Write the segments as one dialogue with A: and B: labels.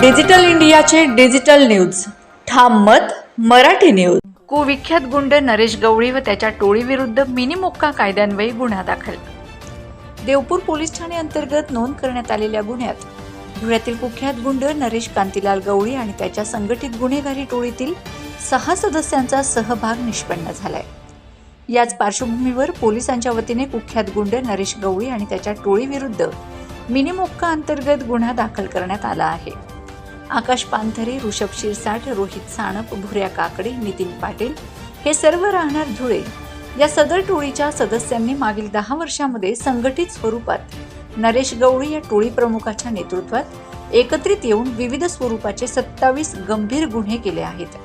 A: Digital इंडियाचे digital news. ठाम मत मराठी न्यूज. कुविख्यात गुंड नरेश गवळी व त्याच्या टोळीविरुद्ध मिनी मोक्का कायद्यान्वये गुन्हा दाखल. देवपूर पोलीस ठाणे अंतर्गत नोंद करण्यात आलेल्या गुन्ह्यात धुळ्यातील कुख्यात गुंड नरेश कांतीलाल गवळी आणि त्याच्या संघटित गुन्हेगारी टोळीतील सहा सदस्यांचा सहभाग निष्पन्न झालाय. याच पार्श्वभूमीवर पोलिसांच्या वतीने कुख्यात गुंड नरेश गवळी आणि त्याच्या टोळीविरुद्ध मिनिमोक्का अंतर्गत गुन्हा दाखल करण्यात आला आहे. आकाश पांथरे ऋषभ शिरसाट रोहित साणप भुऱ्या काकडे नितीन पाटील हे सर्व राहणार धुळे. या सदर टोळीच्या सदस्यांनी मागील दहा वर्षामध्ये संघटित स्वरूपात नरेश गवळी या टोळी प्रमुखाच्या नेतृत्वात एकत्रित येऊन विविध स्वरूपाचे सत्तावीस गंभीर गुन्हे केले आहेत.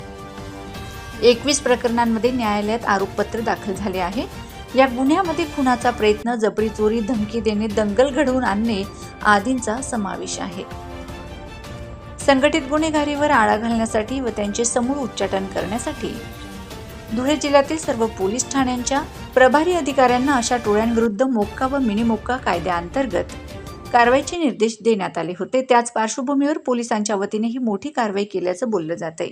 A: एकवीस प्रकरणांमध्ये न्यायालयात आरोपपत्र दाखल झाले आहे. या गुन्ह्यामध्ये खुनाचा प्रयत्न जबरी चोरी धमकी देणे दंगल घडवून आणणे आदींचा समावेश आहे. संघटित गुन्हेगारीवर आळा घालण्यासाठी व त्यांचे समूळ उच्चाटन करण्यासाठी धुळे जिल्ह्यातील सर्व पोलीस ठाण्यांच्या प्रभारी अधिकाऱ्यांना अशा टोळ्यांविरुद्ध मोक्का व मिनी मोक्का कायद्याअंतर्गत कारवाईचे निर्देश देण्यात आले होते. त्याच पार्श्वभूमीवर पोलिसांच्या वतीने ही मोठी कारवाई केल्याचं बोललं जात आहे